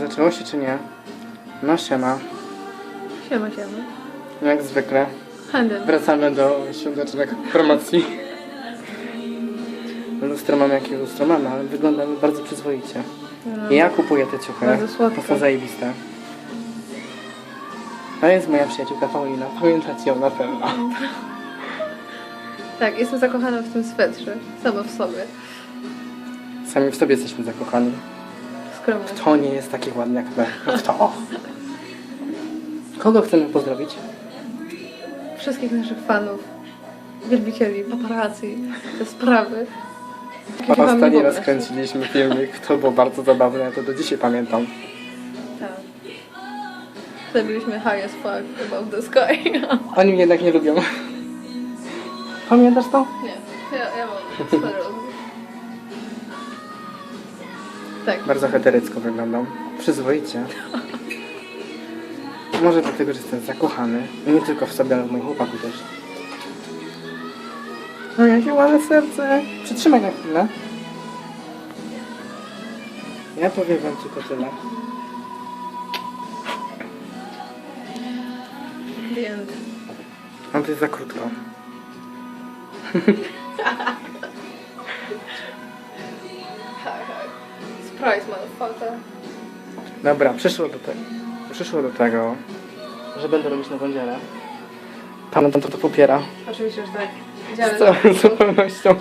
Zaczęło się czy nie? No siema. Siema, siema. Jak zwykle. Handel. Wracamy do świątecznych promocji. Lustro mamy jakie lustro mamy, ale wyglądamy bardzo przyzwoicie. I ja kupuję te ciuchy. Bardzo słodko. To są zajebiste. To jest moja przyjaciółka Paulina. Pamiętacie ją na pewno. Tak, jestem zakochana w tym swetrze. Sama w sobie. Sami w sobie jesteśmy zakochani. Skromnie. Kto nie jest taki ładny jak my? No Kto? Kogo chcemy pozdrowić? Wszystkich naszych fanów, wielbicieli, paparazzi, te sprawy. Ostatni raz kręciliśmy filmik, to było bardzo zabawne, ja to do dzisiaj pamiętam. Tak. Wtedy byliśmy high as fuck above the sky. Oni mnie jednak nie lubią. Pamiętasz to? Nie, ja, ja mam Tak. Bardzo heterycko wyglądam. Przyzwoicie. Może dlatego, że jestem zakochany. I nie tylko w sobie, ale w moim chłopaku też. O, jakie ładne serce. Przytrzymaj na chwilę. Ja powiem wam tylko tyle. The end. No to jest za krótko. Tak, tak. Surprise, motherfucker. Dobra, przyszło do tego. Przyszło do tego, że będę robić nową dzielę. Pan to, to, to popiera. Oczywiście, że tak. Z Dziale całą zupełnością.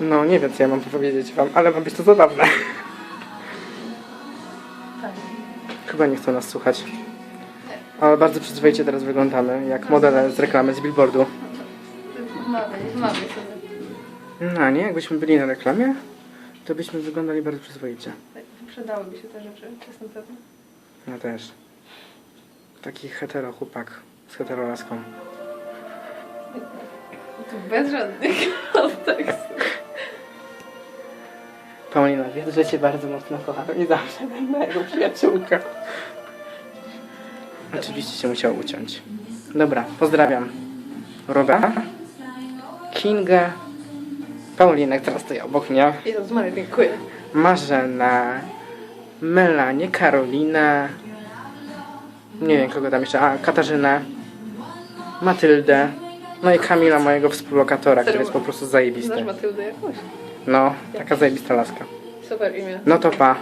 No, nie wiem, co ja mam powiedzieć wam, ale ma być to zabawne. Tak. Chyba nie chcą nas słuchać. Ale bardzo przyzwoicie teraz wyglądamy, jak modele z reklamy z billboardu. Mamy, mamy sobie. No nie, jakbyśmy byli na reklamie, to byśmy wyglądali bardzo przyzwoicie. Tak, Przydałyby się te rzeczy, jestem pewna. Ja też. Taki hetero chłopak z heterolaską. Tu bez żadnych kontekstów. Paulina, wiesz, że cię bardzo mocno kocham i zawsze będę jego przyjaciółka. Oczywiście się musiał uciąć. Dobra, pozdrawiam. Roda, Kingę, Paulinę, która stoi obok mnie, Jezus Maria, dziękuję. Marzenę, Melanie, Karolinę, nie wiem kogo tam jeszcze, a Katarzynę, Matyldę, no i Kamila, mojego współlokatora, który jest po prostu Znasz zajebisty. Matyldę jakąś? No, taka zajebista laska. Super imię. No to pa.